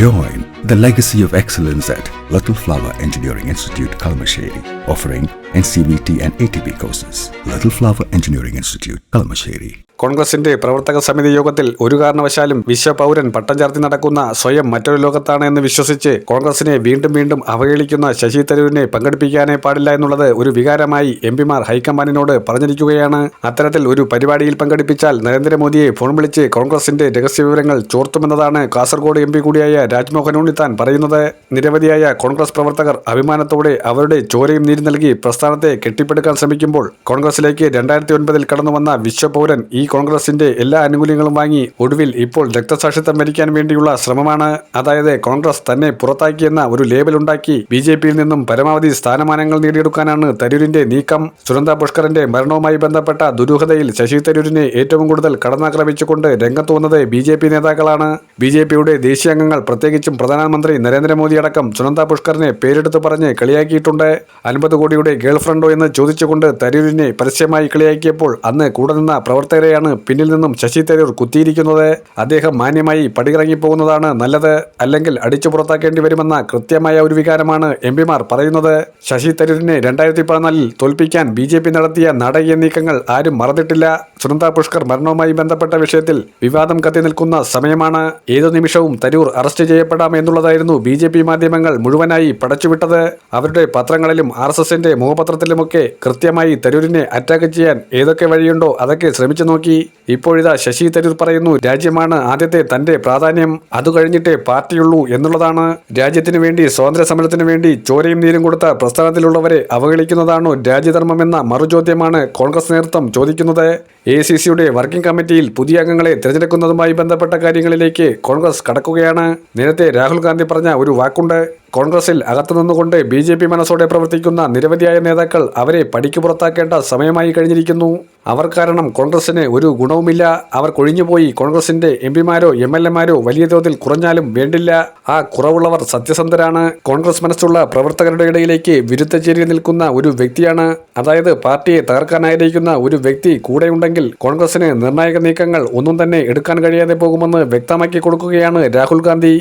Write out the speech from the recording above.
Join the legacy of excellence at Little Flower Engineering Institute, Kalamasheri, offering NCVT and ATP courses. Little Flower Engineering Institute, Kalamasheri. കോൺഗ്രസിന്റെ പ്രവർത്തക സമിതി യോഗത്തിൽ ഒരു കാരണവശാലും വിശ്വപൗരൻ പട്ടം ചാർത്തി നടക്കുന്ന സ്വയം മറ്റൊരു ലോകത്താണ് എന്ന് വിശ്വസിച്ച് കോൺഗ്രസിനെ വീണ്ടും വീണ്ടും അവഹേളിക്കുന്ന ശശി തരൂരിനെ പങ്കെടുപ്പിക്കാനേ പാടില്ല എന്നുള്ളത് ഒരു വികാരമായി എം പിമാർ ഹൈക്കമാൻഡിനോട് പറഞ്ഞിരിക്കുകയാണ് അത്തരത്തിൽ ഒരു പരിപാടിയിൽ പങ്കെടുപ്പിച്ചാൽ നരേന്ദ്രമോദിയെ ഫോൺ വിളിച്ച് കോൺഗ്രസിന്റെ രഹസ്യവിവരങ്ങൾ ചോർത്തുമെന്നതാണ് കാസർഗോഡ് എം കൂടിയായ രാജ്മോഹൻ ഉണ്ണിത്താൻ പറയുന്നത് നിരവധിയായ കോൺഗ്രസ് പ്രവർത്തകർ അഭിമാനത്തോടെ അവരുടെ ചോരയും നീര് നൽകി പ്രസ്ഥാനത്തെ കെട്ടിപ്പടുക്കാൻ ശ്രമിക്കുമ്പോൾ കോൺഗ്രസിലേക്ക് രണ്ടായിരത്തി ഒൻപതിൽ കടന്നുവന്ന വിശ്വപൗരൻ ഈ കോൺഗ്രസിന്റെ എല്ലാ ആനുകൂല്യങ്ങളും വാങ്ങി ഒടുവിൽ ഇപ്പോൾ രക്തസാക്ഷിത്വം വരിക്കാൻ വേണ്ടിയുള്ള ശ്രമമാണ്. അതായത് കോൺഗ്രസ് തന്നെ പുറത്താക്കിയെന്ന ഒരു ലേബൽ ഉണ്ടാക്കി ബി ജെ പിയിൽ നിന്നും പരമാവധി സ്ഥാനമാനങ്ങൾ നേടിയെടുക്കാനാണ് തരൂരിന്റെ നീക്കം. സുനന്ദ പുഷ്കറിന്റെ മരണവുമായി ബന്ധപ്പെട്ട ദുരൂഹതയിൽ ശശി തരൂരിനെ ഏറ്റവും കൂടുതൽ കടന്നാക്രമിച്ചുകൊണ്ട് രംഗത്ത് വന്നത് ബി ജെ പി നേതാക്കളാണ്. ബി ജെ പിയുടെ ദേശീയ അംഗങ്ങൾ പ്രത്യേകിച്ചും പ്രധാനമന്ത്രി നരേന്ദ്രമോദി അടക്കം സുനന്ദ പുഷ്കറിനെ പേരെടുത്ത് പറഞ്ഞ് കളിയാക്കിയിട്ടുണ്ട്. അൻപത് കോടിയുടെ ഗേൾഫ്രണ്ടോ എന്ന് ചോദിച്ചുകൊണ്ട് തരൂരിനെ പരസ്യമായി കളിയാക്കിയപ്പോൾ അന്ന് കൂടെ നിന്ന പ്രവർത്തകരെയാണ് പിന്നിൽ നിന്നും ശശി തരൂർ കുത്തിയിരിക്കുന്നത്. അദ്ദേഹം മാന്യമായി പടിയിറങ്ങിപ്പോകുന്നതാണ് നല്ലത്. അല്ലെങ്കിൽ അടിച്ചു പുറത്താക്കേണ്ടി വരുമെന്ന കൃത്യമായ ഒരു വികാരമാണ് എം പിമാർ പറയുന്നത്. ശശി തരൂരിനെ രണ്ടായിരത്തി പതിനാലിൽ തോൽപ്പിക്കാൻ ബി ജെ പി നടത്തിയ നാടകീയ നീക്കങ്ങൾ ആരും മറന്നിട്ടില്ല. സുനന്ദ പുഷ്കർ മരണവുമായി ബന്ധപ്പെട്ട വിഷയത്തിൽ വിവാദം കത്തി നിൽക്കുന്ന സമയമാണ്. ഏതു നിമിഷവും തരൂർ അറസ്റ്റ് ചെയ്യപ്പെടാം എന്നുള്ളതായിരുന്നു ബി ജെ പി മാധ്യമങ്ങൾ മുഴുവനായി പടച്ചുവിട്ടത്. അവരുടെ പത്രങ്ങളിലും ആർ എസ് എസിന്റെ മുഖപത്രത്തിലുമൊക്കെ കൃത്യമായി തരൂരിനെ അറ്റാക്ക് ചെയ്യാൻ ഏതൊക്കെ വഴിയുണ്ടോ അതൊക്കെ ശ്രമിച്ചു നോക്കി. ഇപ്പോഴിതാ ശശി തരൂർ പറയുന്നു രാജ്യമാണ് ആദ്യത്തെ തന്റെ പ്രാധാന്യം. അത് കഴിഞ്ഞിട്ടേ പാർട്ടിയുള്ളൂ എന്നുള്ളതാണ്. രാജ്യത്തിനു വേണ്ടി സ്വാതന്ത്ര്യ സമരത്തിനു വേണ്ടി ചോരയും നീരും കൊടുത്ത പ്രസ്ഥാനത്തിലുള്ളവരെ അവഹേളിക്കുന്നതാണോ രാജ്യധർമ്മമെന്ന മറുചോദ്യമാണ് കോൺഗ്രസ് നേതൃത്വം ചോദിക്കുന്നത്. എ സി സിയുടെ വർക്കിംഗ് കമ്മിറ്റിയിൽ പുതിയ അംഗങ്ങളെ തിരഞ്ഞെടുക്കുന്നതുമായി ബന്ധപ്പെട്ട കാര്യങ്ങളിലേക്ക് കോൺഗ്രസ് കടക്കുകയാണ്. നേരത്തെ രാഹുൽ ഗാന്ധി പറഞ്ഞ ഒരു വാക്കുണ്ട് കോൺഗ്രസിൽ അകത്തു നിന്നുകൊണ്ട് ബി ജെ പി മനസ്സോടെ പ്രവർത്തിക്കുന്ന നിരവധിയായ നേതാക്കൾ അവരെ പടിക്ക് പുറത്താക്കേണ്ട സമയമായി കഴിഞ്ഞിരിക്കുന്നു. അവർ കാരണം കോൺഗ്രസിന് ഒരു ഗുണവുമില്ല. അവർ കൊഴിഞ്ഞുപോയി. കോൺഗ്രസിന്റെ എം പിമാരോ എം എൽ എമാരോ വലിയ തോതിൽ കുറഞ്ഞാലും വേണ്ടില്ല. ആ കുറവുള്ളവർ സത്യസന്ധരാണ്. കോൺഗ്രസ് മനസ്സുള്ള പ്രവർത്തകരുടെ ഇടയിലേക്ക് വിരുദ്ധ ചേരി നിൽക്കുന്ന ഒരു വ്യക്തിയാണ്. അതായത് പാർട്ടിയെ തകർക്കാനായിരിക്കുന്ന ഒരു വ്യക്തി കൂടെയുണ്ടെങ്കിൽ കോൺഗ്രസിന് നിർണായക നീക്കങ്ങൾ ഒന്നും തന്നെ എടുക്കാൻ കഴിയാതെ പോകുമെന്ന് വ്യക്തമാക്കി കൊടുക്കുകയാണ് രാഹുൽ ഗാന്ധി.